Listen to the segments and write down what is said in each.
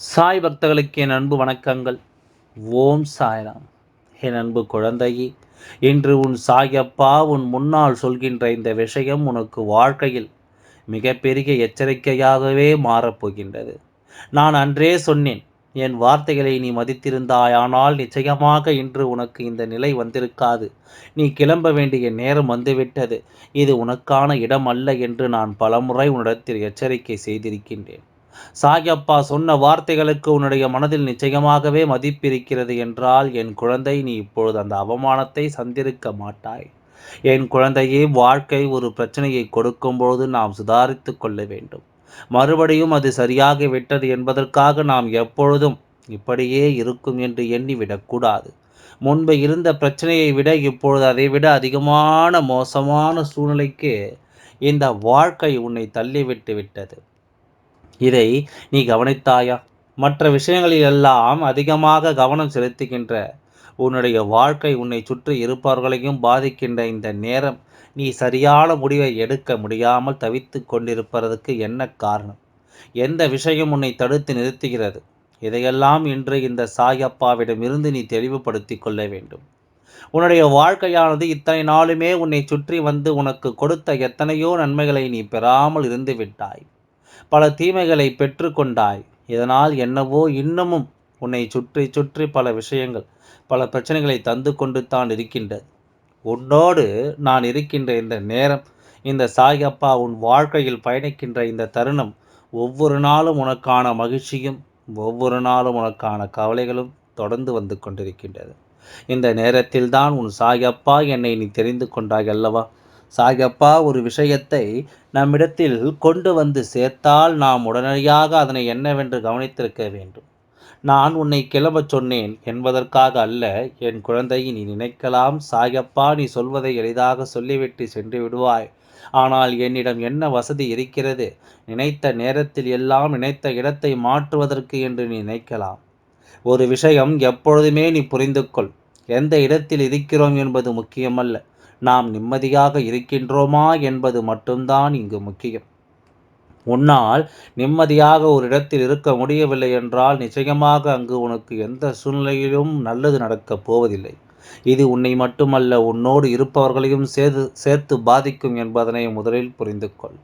சாய் பக்தர்களுக்கு என் அன்பு வணக்கங்கள். ஓம் சாய்ராம். என் அன்பு குழந்தையே இன்று உன் சாயப்பா உன் முன்னால் சொல்கின்ற இந்த விஷயம் உனக்கு வாழ்க்கையில் மிகப்பெரிய எச்சரிக்கையாகவே மாறப்போகின்றது நான் அன்றே சொன்னேன் என் வார்த்தைகளை நீ மதித்திருந்தாயானால் நிச்சயமாக இன்று உனக்கு இந்த நிலை வந்திருக்காது. நீ கிளம்ப வேண்டிய நேரம் வந்துவிட்டது. இது உனக்கான இடம் அல்ல என்று நான் பலமுறை உன்னிடத்தில் எச்சரிக்கை செய்திருக்கின்றேன். சாயப்பா சொன்ன வார்த்தைகளுக்கு உன்னுடைய மனதில் நிச்சயமாகவே மதிப்பிருக்கிறது என்றால் என் குழந்தை நீ இப்பொழுது அந்த அவமானத்தை சந்திருக்க மாட்டாய். என் குழந்தையே வாழ்க்கை ஒரு பிரச்சனையை கொடுக்கும்பொழுது நாம் சுதாரித்து கொள்ள வேண்டும். மறுபடியும் அது சரியாகி விட்டது என்பதற்காக நாம் எப்பொழுதும் இப்படியே இருக்கும் என்று எண்ணிவிடக்கூடாது முன்பு இருந்த பிரச்சனையை விட இப்பொழுது அதை விட அதிகமான மோசமான சூழ்நிலைக்கு இந்த வாழ்க்கை உன்னை தள்ளிவிட்டு விட்டது. இதை நீ கவனித்தாயா? மற்ற விஷயங்களில் எல்லாம் அதிகமாக கவனம் செலுத்துகின்ற உன்னுடைய வாழ்க்கை உன்னை சுற்றி இருப்பவர்களையும் பாதிக்கின்ற இந்த நேரம் நீ சரியான முடிவை எடுக்க முடியாமல் தவித்து கொண்டிருப்பதற்கு என்ன காரணம்? எந்த விஷயம் உன்னை தடுத்து நிறுத்துகிறது? இதையெல்லாம் இன்று இந்த சாயப்பாவிடமிருந்து நீ தெளிவுபடுத்தி கொள்ள வேண்டும். உன்னுடைய வாழ்க்கையானது இத்தனை நாளுமே உன்னை சுற்றி வந்து உனக்கு கொடுத்த எத்தனையோ நன்மைகளை நீ பெறாமல் இருந்து விட்டாய். பல தீமைகளை பெற்றுக்கொண்டாய். இதனால் என்னவோ இன்னமும் உன்னை சுற்றி சுற்றி பல விஷயங்கள் பல பிரச்சனைகளை தந்து கொண்டு தான் இருக்கின்றது. உன்னோடு நான் இருக்கின்ற இந்த நேரம் இந்த சாயப்பா உன் வாழ்க்கையில் பயணிக்கின்ற இந்த தருணம் ஒவ்வொரு நாளும் உனக்கான மகிழ்ச்சியும் ஒவ்வொரு நாளும் உனக்கான கவலைகளும் தொடர்ந்து வந்து கொண்டிருக்கின்றது. இந்த நேரத்தில் தான் உன் சாயப்பா என்னை நீ தெரிந்து கொண்டாய் அல்லவா? சாயப்பா ஒரு விஷயத்தை நம்மிடத்தில் கொண்டு வந்து சேர்த்தால் நாம் உடனடியாக அதனை என்னவென்று கவனித்திருக்க வேண்டும். நான் உன்னை கிளம்பச் சொன்னேன் என்பதற்காக அல்ல என் குழந்தையை நீ நினைக்கலாம். சாயப்பா நீ சொல்வதை எளிதாக சொல்லிவிட்டு சென்று விடுவாய். ஆனால் என்னிடம் என்ன வசதி இருக்கிறது? நினைத்த நேரத்தில் எல்லாம் நினைத்த இடத்தை மாற்றுவதற்கு என்று நீ நினைக்கலாம். ஒரு விஷயம் எப்பொழுதுமே நீ புரிந்து கொள் எந்த இடத்தில் இருக்கிறோம் என்பது முக்கியமல்ல. நாம் நிம்மதியாக இருக்கின்றோமா என்பது மட்டும்தான் இங்கு முக்கியம். உன்னால் நிம்மதியாக ஒரு இடத்தில் இருக்க முடியவில்லை என்றால் நிச்சயமாக அங்கு உனக்கு எந்த சூழ்நிலையிலும் நல்லது நடக்கப் போவதில்லை. இது உன்னை மட்டுமல்ல உன்னோடு இருப்பவர்களையும் சேர்த்து சேர்த்து பாதிக்கும் என்பதனை முதலில் புரிந்து கொள்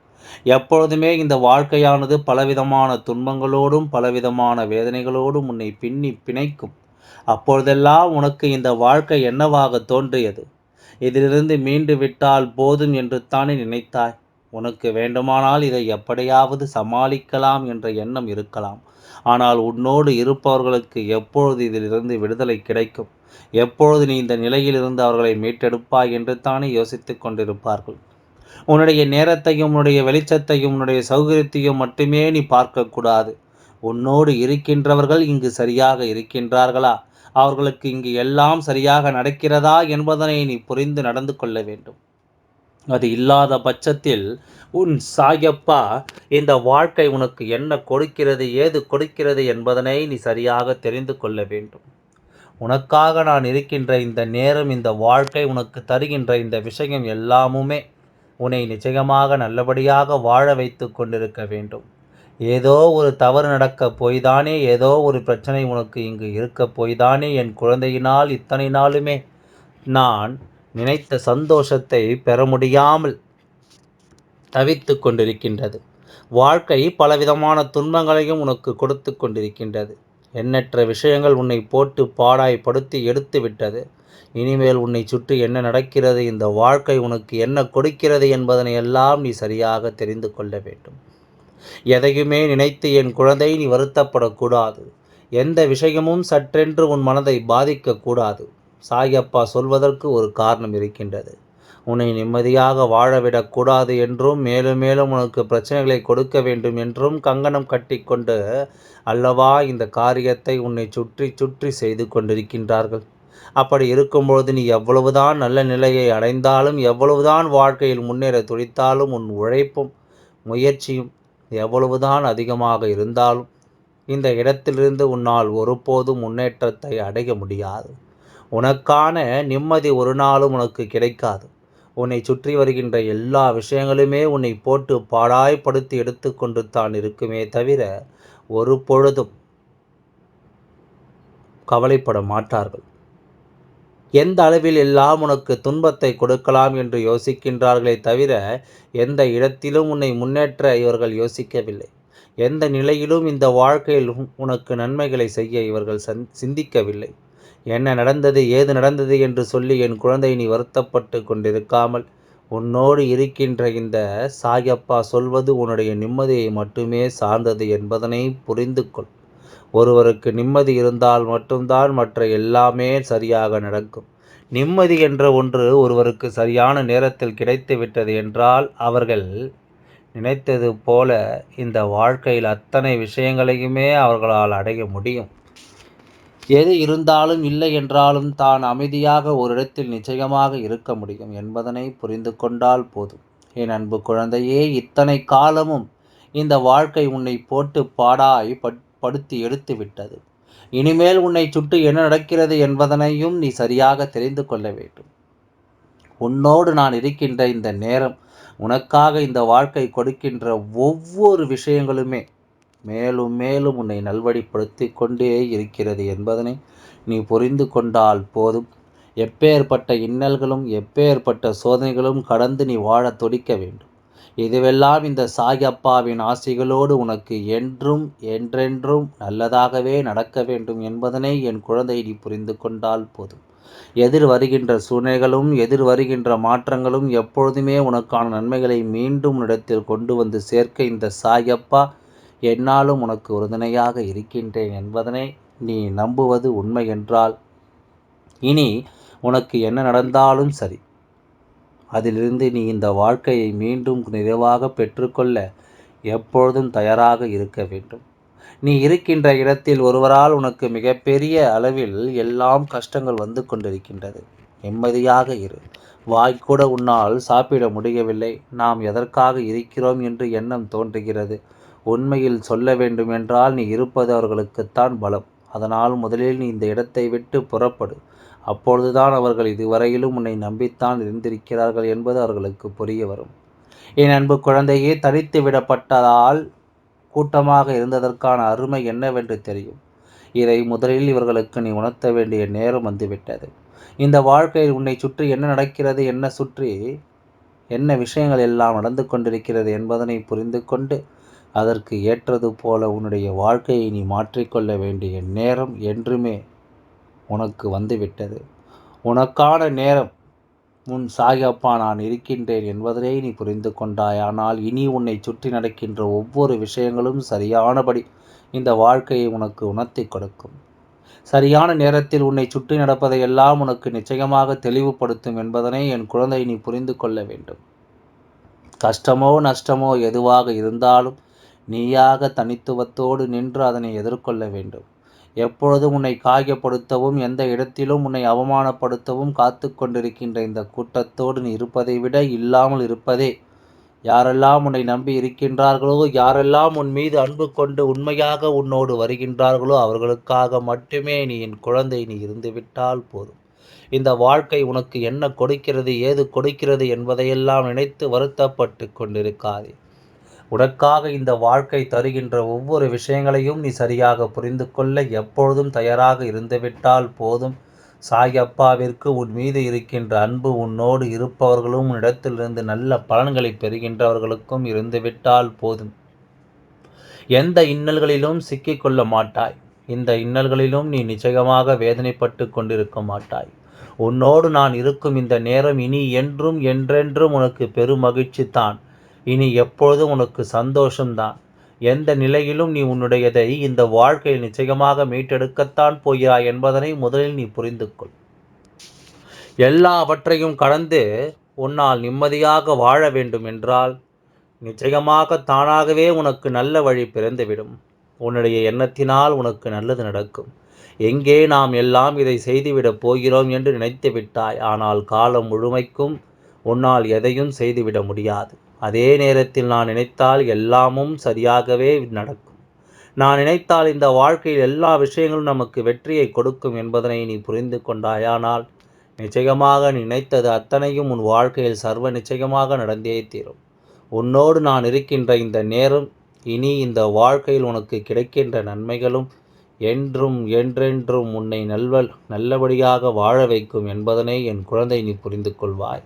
எப்பொழுதுமே இந்த வாழ்க்கையானது பலவிதமான துன்பங்களோடும் பலவிதமான வேதனைகளோடும் உன்னை பின்னி பிணைக்கும். அப்பொழுதெல்லாம் உனக்கு இந்த வாழ்க்கை என்னவாக தோன்றியது? இதிலிருந்து மீண்டு விட்டால் போதும் என்று தானே நினைத்தாய்? உனக்கு வேண்டுமானால் இதை எப்படியாவது சமாளிக்கலாம் என்ற எண்ணம் இருக்கலாம். ஆனால் உன்னோடு இருப்பவர்களுக்கு எப்பொழுது இதிலிருந்து விடுதலை கிடைக்கும்? எப்பொழுது நீ இந்த நிலையிலிருந்து அவர்களை மீட்டெடுப்பாய் என்று தானே யோசித்து கொண்டிருப்பார்கள்? உன்னுடைய நேரத்தையும் உன்னுடைய வெளிச்சத்தையும் உன்னுடைய சௌகரியத்தையும் மட்டுமே நீ பார்க்கக்கூடாது. உன்னோடு இருக்கின்றவர்கள் இங்கு சரியாக இருக்கின்றார்களா? அவர்களுக்கு இங்கு எல்லாம் சரியாக நடக்கிறதா என்பதனை நீ புரிந்து நடந்து கொள்ள வேண்டும். அது இல்லாத பட்சத்தில் உன் சாயப்பா இந்த வாழ்க்கை உனக்கு என்ன கொடுக்கிறது ஏது கொடுக்கிறது என்பதனை நீ சரியாக தெரிந்து கொள்ள வேண்டும். உனக்காக நான் இருக்கின்ற இந்த நேரம் இந்த வாழ்க்கை உனக்கு தருகின்ற இந்த விஷயம் எல்லாமுமே உன்னை நிச்சயமாக நல்லபடியாக வாழ வைத்து கொண்டிருக்க வேண்டும். ஏதோ ஒரு தவறு நடக்க போய்தானே ஏதோ ஒரு பிரச்சனை உனக்கு இங்கு இருக்க போய்தானே என் குழந்தையினால் இத்தனை நாளுமே நான் நினைத்த சந்தோஷத்தை பெற முடியாமல் தவித்து கொண்டிருக்கின்றது. வாழ்க்கை பலவிதமான துன்பங்களையும் உனக்கு கொடுத்து கொண்டிருக்கின்றது. எண்ணற்ற விஷயங்கள் உன்னை போட்டு பாடாய்படுத்தி எடுத்து விட்டது. இனிமேல் உன்னை சுற்றி என்ன நடக்கிறது இந்த வாழ்க்கை உனக்கு என்ன கொடுக்கிறது என்பதனை எல்லாம் நீ சரியாக தெரிந்து கொள்ள வேண்டும். எதையுமே நினைத்து என் குழந்தை நீ வருத்தப்படக்கூடாது. எந்த விஷயமும் சற்றென்று உன் மனதை பாதிக்கக்கூடாது. சாயப்பா சொல்வதற்கு ஒரு காரணம் இருக்கின்றது. உன்னை நிம்மதியாக வாழவிடக்கூடாது என்றும் மேலும் மேலும் உனக்கு பிரச்சனைகளை கொடுக்க வேண்டும் என்றும் கங்கணம் கட்டிக்கொண்டு அல்லவா இந்த காரியத்தை உன்னை சுற்றி சுற்றி செய்து கொண்டிருக்கின்றார்கள். அப்படி இருக்கும்பொழுது நீ எவ்வளவுதான் நல்ல நிலையை அடைந்தாலும் எவ்வளவுதான் வாழ்க்கையில் முன்னேற துடித்தாலும் உன் உழைப்பும் முயற்சியும் எவ்வளவுதான் அதிகமாக இருந்தாலும் இந்த இடத்திலிருந்து உன்னால் ஒருபோதும் முன்னேற்றத்தை அடைய முடியாது. உனக்கான நிம்மதி ஒரு நாளும் உனக்கு கிடைக்காது. உன்னை சுற்றி வருகின்ற எல்லா விஷயங்களுமே உன்னை போட்டு பாடாய்ப்படுத்தி எடுத்துக்கொண்டு தான் இருக்குமே தவிர ஒரு பொழுதும் கவலைப்பட மாட்டார்கள். எந்த அளவில் எல்லாம் உனக்கு துன்பத்தை கொடுக்கலாம் என்று யோசிக்கின்றார்களே தவிர எந்த இடத்திலும் உன்னை முன்னேற்ற இவர்கள் யோசிக்கவில்லை. எந்த நிலையிலும் இந்த வாழ்க்கையில் உனக்கு நன்மைகளை செய்ய இவர்கள் சந் சிந்திக்கவில்லை. என்ன நடந்தது ஏது நடந்தது என்று சொல்லி என் குழந்தை நீ வருத்தப்பட்டு கொண்டிருக்காமல் உன்னோடு இருக்கின்ற இந்த சாயப்பா சொல்வது உன்னுடைய நிம்மதியை மட்டுமே சார்ந்தது என்பதனை புரிந்து கொள் ஒருவருக்கு நிம்மதி இருந்தால் மட்டும்தான் மற்ற எல்லாமே சரியாக நடக்கும். நிம்மதி என்ற ஒன்று ஒருவருக்கு சரியான நேரத்தில் கிடைத்து விட்டது என்றால் அவர்கள் நினைத்தது போல இந்த வாழ்க்கையில் அத்தனை விஷயங்களையுமே அவர்களால் அடைய முடியும். எது இருந்தாலும் இல்லை என்றாலும் தான் அமைதியாக ஒரு இடத்தில் நிச்சயமாக இருக்க முடியும் என்பதனை புரிந்து கொண்டால் போதும். என் அன்பு குழந்தையே இத்தனை காலமும் இந்த வாழ்க்கை உன்னை போட்டு பாடாய் பட் படுத்தி எடுத்து விட்டது. இனிமேல் உன்னை சுட்டு என்ன நடக்கிறது என்பதனையும் நீ சரியாக தெரிந்து கொள்ள வேண்டும். உன்னோடு நான் இருக்கின்ற இந்த நேரம் உனக்காக இந்த வாழ்க்கை கொடுக்கின்ற ஒவ்வொரு விஷயங்களுமே மேலும் மேலும் உன்னை நல்வழிப்படுத்தி கொண்டே இருக்கிறது என்பதனை நீ புரிந்து கொண்டால் போதும். எப்பேற்பட்ட இன்னல்களும் எப்பேற்பட்ட சோதனைகளும் கடந்து நீ வாழ துடிக்க வேண்டும். இதுவெல்லாம் இந்த சாயப்பாவின் ஆசைகளோடு உனக்கு என்றும் என்றென்றும் நல்லதாகவே நடக்க வேண்டும் என்பதனை என் குழந்தை நீ புரிந்து கொண்டால் போதும். எதிர் வருகின்ற சூழ்நிலைகளும் எதிர் வருகின்ற மாற்றங்களும் எப்பொழுதுமே உனக்கான நன்மைகளை மீண்டும் இடத்தில் கொண்டு வந்து சேர்க்க இந்த சாயப்பா என்னாலும் உனக்கு உறுதுணையாக இருக்கின்றேன் என்பதனை நீ நம்புவது உண்மை என்றால் இனி உனக்கு என்ன நடந்தாலும் சரி. அதிலிருந்து நீ இந்த வாழ்க்கையை மீண்டும் நிறைவாக பெற்றுக்கொள்ள எப்பொழுதும் தயாராக இருக்க வேண்டும். நீ இருக்கின்ற இடத்தில் ஒருவரால் உனக்கு மிகப்பெரிய அளவில் எல்லாம் கஷ்டங்கள் வந்து கொண்டிருக்கின்றது. நிம்மதியாக இரு. வாய்க்கூட உன்னால் சாப்பிட முடியவில்லை. நாம் எதற்காக இருக்கிறோம் என்று எண்ணம் தோன்றுகிறது. உண்மையில் சொல்ல வேண்டுமென்றால் நீ இருப்பது அவர்களுக்குத்தான் பலம். அதனால் முதலில் நீ இந்த இடத்தை விட்டு புறப்படு. அப்பொழுதுதான் அவர்கள் இதுவரையிலும் உன்னை நம்பித்தான் இருந்திருக்கிறார்கள் என்பது அவர்களுக்கு புரிய வரும். என் அன்பு குழந்தையே தனித்து விடப்பட்டதால் கூட்டமாக இருந்ததற்கான அருமை என்னவென்று தெரியும். இதை முதலில் இவர்களுக்கு நீ உணர்த்த வேண்டிய நேரம் வந்துவிட்டது. இந்த வாழ்க்கையில் உன்னை சுற்றி என்ன நடக்கிறது என்ன சுற்றி என்ன விஷயங்கள் எல்லாம் நடந்து கொண்டிருக்கிறது என்பதனை புரிந்து கொண்டு அதற்கு ஏற்றது போல உன்னுடைய வாழ்க்கையை நீ மாற்றிக்கொள்ள வேண்டிய நேரம் என்றுமே உனக்கு வந்துவிட்டது. உனக்கான நேரம் உன் சாயப்பா நான் இருக்கின்றேன் என்பதனை நீ புரிந்து கொண்டாயானால் இனி உன்னை சுற்றி நடக்கின்ற ஒவ்வொரு விஷயங்களும் சரியானபடி இந்த வாழ்க்கையை உனக்கு உணர்த்தி கொடுக்கும். சரியான நேரத்தில் உன்னை சுற்றி நடப்பதையெல்லாம் உனக்கு நிச்சயமாக தெளிவுபடுத்தும் என்பதனை என் குழந்தை நீ புரிந்து கொள்ள வேண்டும். கஷ்டமோ நஷ்டமோ எதுவாக இருந்தாலும் நீயாக தனித்துவத்தோடு நின்று அதனை எதிர்கொள்ள வேண்டும். எப்பொழுதும் உன்னை காயப்படுத்தவும் எந்த இடத்திலும் உன்னை அவமானப்படுத்தவும் காத்து கொண்டிருக்கின்ற இந்த கூட்டத்தோடு நீ இருப்பதை விட இல்லாமல் இருப்பதே. யாரெல்லாம் உன்னை நம்பி இருக்கின்றார்களோ யாரெல்லாம் உன் மீது அன்பு கொண்டு உண்மையாக உன்னோடு வருகின்றார்களோ அவர்களுக்காக மட்டுமே நீ என் குழந்தை நீ இருந்துவிட்டால் போதும். இந்த வாழ்க்கை உனக்கு என்ன கொடுக்கிறது ஏது கொடுக்கிறது என்பதையெல்லாம் நினைத்து வருத்தப்பட்டு கொண்டிருக்காதே. உனக்காக இந்த வாழ்க்கை தருகின்ற ஒவ்வொரு விஷயங்களையும் நீ சரியாக புரிந்து கொள்ள எப்பொழுதும் தயாராக இருந்துவிட்டால் போதும். சாயப்பாவிற்கு உன் மீது இருக்கின்ற அன்பு உன்னோடு இருப்பவர்களும் உன்னிடத்திலிருந்து நல்ல பலன்களை பெறுகின்றவர்களுக்கும் இருந்துவிட்டால் போதும். எந்த இன்னல்களிலும் சிக்கிக்கொள்ள மாட்டாய். இந்த இன்னல்களிலும் நீ நிச்சயமாக வேதனைப்பட்டு கொண்டிருக்க மாட்டாய். உன்னோடு நான் இருக்கும் இந்த நேரம் இனி என்றும் என்றென்றும் உனக்கு பெருமகிழ்ச்சி தான். இனி எப்பொழுதும் உனக்கு சந்தோஷம்தான்? எந்த நிலையிலும் நீ உன்னுடையதை இந்த வாழ்க்கையில் நிச்சயமாக மீட்டெடுக்கத்தான் போகிறாய் என்பதனை முதலில் நீ புரிந்து கொள் எல்லாவற்றையும் கடந்து உன்னால் நிம்மதியாக வாழ வேண்டும் என்றால் நிச்சயமாக தானாகவே உனக்கு நல்ல வழி பிறந்துவிடும். உன்னுடைய எண்ணத்தினால் உனக்கு நல்லது நடக்கும். எங்கே நாம் எல்லாம் இதை செய்துவிடப் போகிறோம் என்று நினைத்து விட்டாய் ஆனால் காலம் முழுமைக்கும் உன்னால் எதையும் செய்துவிட முடியாது. அதே நேரத்தில் நான் நினைத்தால் எல்லாமும் சரியாகவே நடக்கும். நான் நினைத்தால் இந்த வாழ்க்கையில் எல்லா விஷயங்களும் நமக்கு வெற்றியை கொடுக்கும் என்பதனை நீ புரிந்து கொண்டாயானால் நிச்சயமாக நினைத்தது அத்தனையும் உன் வாழ்க்கையில் சர்வ நிச்சயமாக நடந்தே தீரும். உன்னோடு நான் இருக்கின்ற இந்த நேரம் இனி இந்த வாழ்க்கையில் உனக்கு கிடைக்கின்ற நன்மைகளும் என்றும் என்றென்றும் உன்னை நல்வல் நல்லபடியாக வாழ வைக்கும் என்பதனை என் குழந்தை நீ புரிந்து கொள்வாய்.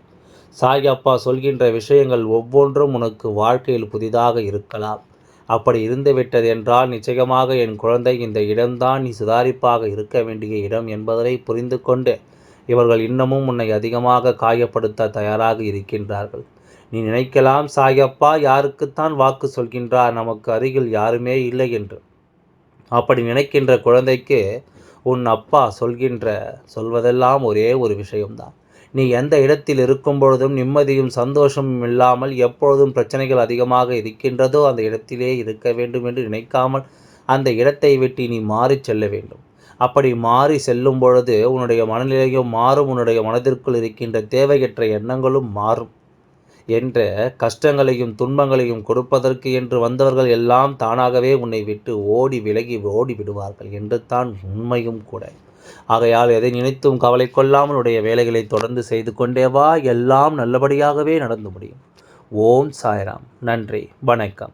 சாய் அப்பா சொல்கின்ற விஷயங்கள் ஒவ்வொன்றும் உனக்கு வாழ்க்கையில் புதிதாக இருக்கலாம். அப்படி இருந்துவிட்டது என்றால் நிச்சயமாக என் குழந்தை இந்த இடம்தான் நீ சுதாரிப்பாக இருக்க வேண்டிய இடம் என்பதனை புரிந்து கொண்டு இவர்கள் இன்னமும் உன்னை அதிகமாக காயப்படுத்த தயாராக இருக்கின்றார்கள். நீ நினைக்கலாம் சாயப்பா யாருக்குத்தான் வாக்கு சொல்கின்றார் நமக்கு அருகில் யாருமே இல்லை என்று. அப்படி நினைக்கின்ற குழந்தைக்கு உன் அப்பா சொல்கின்ற சொல்வதெல்லாம் ஒரே ஒரு விஷயம்தான். நீ எந்த இடத்தில் இருக்கும் பொழுதும் நிம்மதியும் சந்தோஷமும் இல்லாமல் எப்பொழுதும் பிரச்சனைகள் அதிகமாக இருக்கின்றதோ அந்த இடத்திலே இருக்க வேண்டும் என்று நினைக்காமல் அந்த இடத்தை விட்டு நீ மாறி செல்ல வேண்டும். அப்படி மாறி செல்லும் பொழுது உன்னுடைய மனநிலையும் மாறும் உன்னுடைய மனதிற்குள் இருக்கின்ற தேவையற்ற எண்ணங்களும் மாறும். என்ற கஷ்டங்களையும் துன்பங்களையும் கொடுப்பதற்கு என்று வந்தவர்கள் எல்லாம் தானாகவே உன்னை விட்டு ஓடி விலகி ஓடி விடுவார்கள் என்று தான் உண்மையும் கூட. ஆகையால் எதை நினைத்தும் கவலை கொள்ளாமல் உடைய வேலைகளை தொடர்ந்து செய்து கொண்டே வா. எல்லாம் நல்லபடியாகவே நடந்து முடியும். ஓம் சாய்ராம். நன்றி. வணக்கம்.